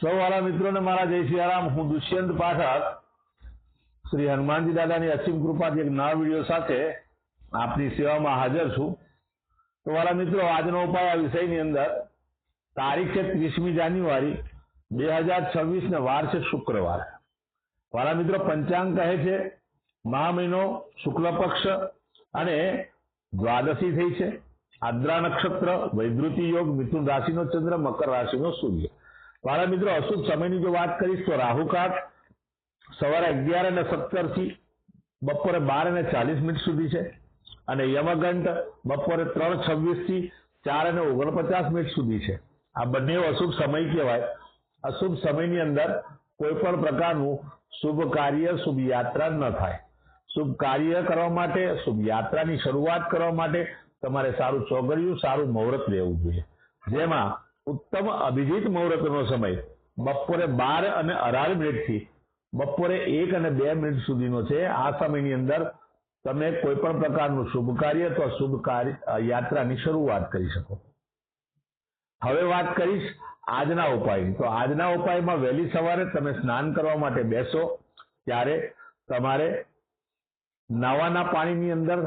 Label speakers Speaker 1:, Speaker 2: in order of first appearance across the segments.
Speaker 1: સૌ વાળા મિત્રોને મારા જય સિયારામ હું દુષ્યંત પાઠક. શ્રી હનુમાનજી દાદાની અસીમ કૃપાથી એક નવા વીડિયો સાથે આપની સેવામાં હાજર છું. તો વાળા મિત્રો, આજનો ઉપાય આ વિષયની અંદર. તારીખ છે ત્રીસમી જાન્યુઆરી, બે હજાર છવ્વીસ ને વાર છે શુક્રવાર. વાળા મિત્રો, પંચાંગ કહે છે, મહા મહિનો શુક્લ પક્ષ અને દ્વાદશી થઈ છે. આદ્રા નક્ષત્ર, વૈદ્રુતિ યોગ, મિથુન રાશિનો ચંદ્ર, મકર રાશિનો સૂર્ય. મારા મિત્રો, અશુભ સમયની જો વાત કરીશ તો રાહુકાળ સવારે અગિયાર અને સત્તરથી બપોરે બાર અને ચાલીસ મિનિટ સુધી છે અને યમગંટ બપોરે ત્રણ છવ્વીસથી ચાર અને ઓગણપચાસ મિનિટ સુધી છે. આ બંને અશુભ સમય કહેવાય. અશુભ સમયની અંદર કોઈ પણ પ્રકારનું શુભ કાર્ય, શુભ યાત્રા ન થાય. શુભ કાર્ય કરવા માટે, શુભ યાત્રાની શરૂઆત કરવા માટે તમારે સારું ચોગડિયું, સારું મુહૂર્ત લેવું જોઈએ. જેમાં ઉત્તમ અભિજીત મુહૂર્તનો સમય. બપોરે બાર અને અઢાર મિનિટથી. બપોરે એક અને બે મિનિટ સુધીનો છે. આ સમયની અંદર તમે કોઈ પણ પ્રકારનું શુભ કાર્ય અથવા શુભ કાર્ય યાત્રાની શરૂઆત કરી શકો. હવે વાત કરીશ આજના ઉપાયની તો આજના ઉપાયમાં વહેલી સવારે તમે સ્નાન કરવા માટે બેસો. ત્યારે તમારે નાવાના પાણીની અંદર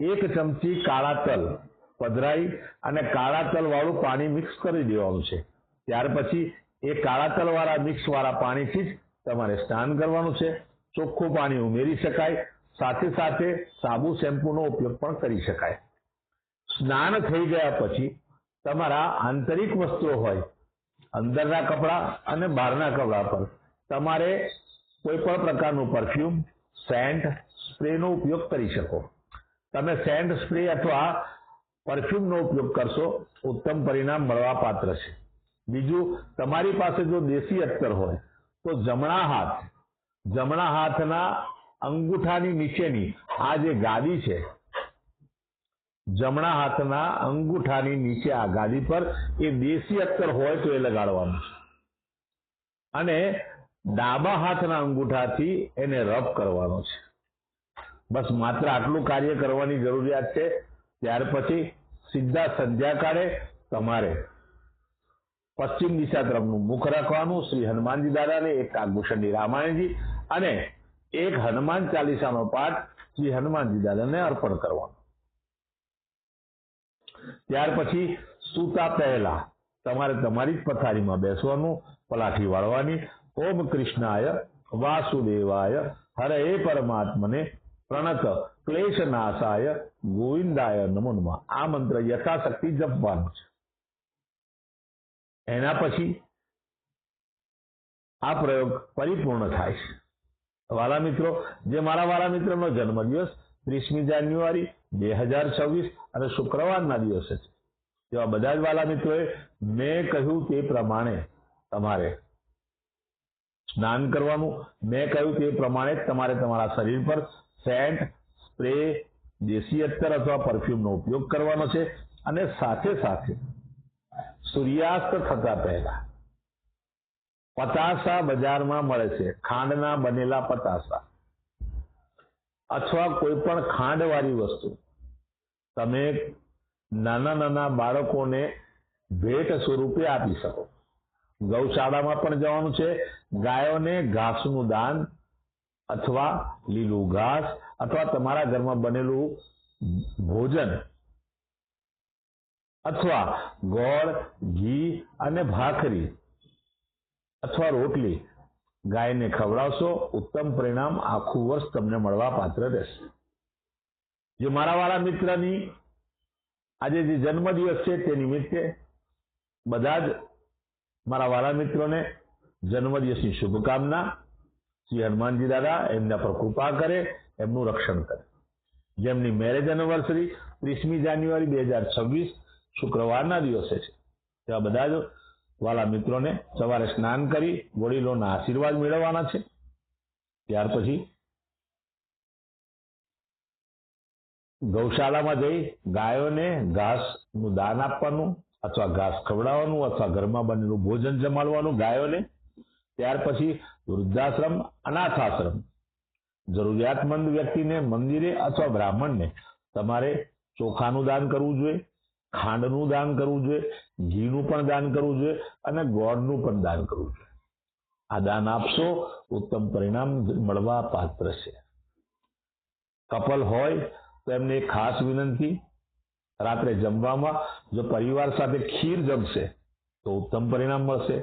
Speaker 1: એક ચમચી કાળા તલ પધરાઈ અને કાળા તલ વાળું પાણી મિક્સ કરી દેવાનું છે. ત્યાર પછી એ કાળા તલ વાળા મિક્સ વાળા પાણીથી જ તમારે સ્નાન કરવાનું છે. ચોખ્ખું પાણી ઉમેરી શકાય, સાથે સાથે સાબુ શેમ્પૂનો ઉપયોગ પણ કરી શકાય. સ્નાન થઈ ગયા પછી તમારા આંતરિક વસ્ત્રો હોય, અંદરના કપડા અને બહારના કપડા પર તમારે કોઈ પણ પ્રકારનું પરફ્યુમ સેન્ટ સ્પ્રેનો ઉપયોગ કરી શકો. તમે સેન્ટ સ્પ્રે અથવા પરફ્યુમનો ઉપયોગ કરશો, ઉત્તમ પરિણામ મળવા પાત્ર છે. બીજું, તમારી પાસે જો દેશી અત્તર હોય, તો જમણા હાથ, જમણા હાથના અંગૂઠાની નીચેની, આ જે ગાદી છે, જમણા હાથના અંગૂઠાની નીચે આ ગાદી પર એ દેશી અત્તર હોય તો એ લગાડવાનું છે. અને ડાબા હાથના અંગૂઠાથી એને રબ કરવાનો છે. બસ માત્ર આટલું કાર્ય કરવાની જરૂરિયાત છે. ત્યાર પછી સીધા સંધ્યાકાળે તમારે પશ્ચિમ દિશા તરફનું મુખ રાખવાનું, શ્રી હનુમાનજી દાદાને એક કાગભૂષણની રામાયણજી અને એક હનુમાન ચાલીસાનો પાઠ શ્રી હનુમાનજી દાદાને અર્પણ કરવાનો. ત્યાર પછી સૂતા પહેલા તમારે તમારી જ પથારીમાં બેસવાનું, પલાઠી વાળવાની. ઓમ કૃષ્ણાય વાસુદેવાય હરે પરમાત્મને પ્રણત ક્લેશ નાશાય ગોવિંદાય નમો નમઃ આ મંત્ર યથાશક્તિ જપવાનો છે એના પછી આ પ્રયોગ પરિપૂર્ણ થાય છે વાલા મિત્રો જે મારા વાલા મિત્રનો જન્મદિવસ ત્રીસમી જાન્યુઆરી બે હજાર છવ્વીસ અને શુક્રવારના દિવસે છે. તેવા બધા જ વાલા મિત્રોએ મેં કહ્યું તે પ્રમાણે તમારે સ્નાન કરવાનું, મેં કહ્યું તે પ્રમાણે તમારે તમારા શરીર પર સેન્ટ સ્પ્રે દેશી અત્તર અથવા પરફ્યુમનો ઉપયોગ કરવાનો છે અને સાથે સાથે સૂર્યાસ્ત થતા પહેલા પતાસા બજારમાં મળે છે ખાંડના બનેલા પતાસા અથવા કોઈ પણ ખાંડવાળી વસ્તુ. તમે નાના નાના બાળકોને ભેટ સ્વરૂપે આપી શકો. ગૌશાળામાં પણ જવાનું છે. ગાયોને ઘાસનું દાન અથવા લીલું ઘાસ અથવા તમારા ઘરમાં બનેલું ભોજન અથવા ગોળ, ઘી અને ભાખરી અથવા રોટલી. ગાયને ખવડાવશો, ઉત્તમ પરિણામ આખું વર્ષ તમને મળવા પાત્ર રહેશે. જે મારા વાળા મિત્રની આજે જે જન્મદિવસ છે તે નિમિત્તે બધા જ મારા વાળા મિત્રોને જન્મદિવસની શુભકામના શ્રી હનુમાનજી દાદા એમના પર કૃપા કરે, એમનું રક્ષણ કરે. જેમની મેરેજ એનિવર્સરી ત્રીસમી જાન્યુઆરી બે હજાર છવ્વીસ શુક્રવારના દિવસે છે. તેવા બધા જ વાલા મિત્રોને સવારે સ્નાન કરી વડીલોના આશીર્વાદ મેળવવાના છે. ત્યાર પછી ગૌશાળામાં જઈ ગાયોને ઘાસનું દાન આપવાનું અથવા ઘાસ ખવડાવવાનું અથવા ઘરમાં બનેલું ભોજન જમાડવાનું ગાયોને. ત્યાર પછી વૃદ્ધાશ્રમ, અનાથાશ્રમ. જરૂરિયાતમંદ વ્યક્તિને મંદિરે અથવા બ્રાહ્મણને તમારે ચોખાનું દાન કરવું જોઈએ, ખાંડનું દાન કરવું જોઈએ, ઘીનું પણ દાન કરવું જોઈએ અને ગોળનું પણ દાન કરવું જોઈએ. આ દાન આપશો, ઉત્તમ પરિણામ મળવા પાત્ર છે. કપલ હોય તો એમને એક ખાસ વિનંતી, રાત્રે જમવામાં જો પરિવાર સાથે ખીર જમશે તો ઉત્તમ પરિણામ મળશે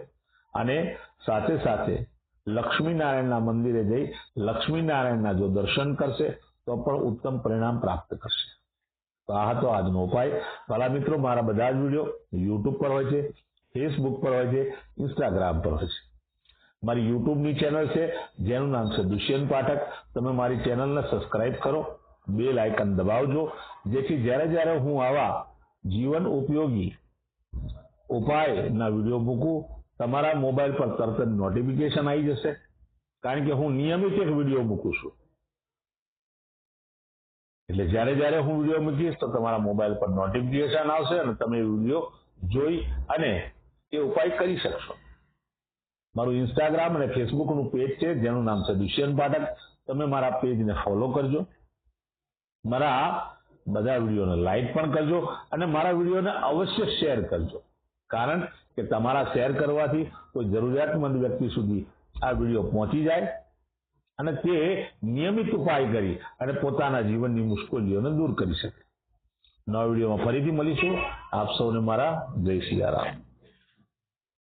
Speaker 1: અને સાથે સાથે લક્ષ્મીનારાયણના મંદિરે જઈ લક્ષ્મીનારાયણના જો દર્શન કરશે, તો પણ ઉત્તમ પરિણામ પ્રાપ્ત કરશે. તો આ હતો આજનો ઉપાય. વાલા મિત્રો, મારા બધા જ વીડિયો યુટ્યુબ પર હોય છે ફેસબુક પર હોય છે ઇન્સ્ટાગ્રામ પર હોય છે. મારી યુટ્યુબની ચેનલ છે, જેનું નામ છે દુષ્યંત પાઠક. તમે મારી ચેનલને સબસ્ક્રાઇબ કરો. બેલ આઇકન દબાવજો. જેથી જ્યારે જ્યારે હું આવા જીવન ઉપયોગી ઉપાયના વીડિયો મૂકું તમારા મોબાઈલ પર તરત જ નોટિફિકેશન આવી જશે. કારણ કે હું નિયમિત એક વીડિયો મૂકું છું. એટલે જ્યારે જ્યારે હું વીડિયો મૂકીશ તો તમારા મોબાઈલ પર નોટિફિકેશન આવશે અને તમે વીડિયો જોઈ અને એ ઉપાય કરી શકશો. મારું ઇન્સ્ટાગ્રામ અને ફેસબુકનું પેજ છે, જેનું નામ છે દુષ્યંત પાઠક તમે મારા પેજને ફોલો કરજો. મારા બધા વિડીયોને લાઈક પણ કરજો અને મારા વિડીયોને અવશ્ય શેર કરજો. કારણ કે તમારા શેર કરવાથી કોઈ જરૂરિયાતમંદ વ્યક્તિ સુધી આ વીડિયો પહોંચી જાય અને તે નિયમિત ઉપાય કરી અને પોતાના જીવનની મુશ્કેલીઓને દૂર કરી શકે. નવા વિડીયોમાં ફરીથી મળીશું. આપ સૌને મારા જય સિયારામ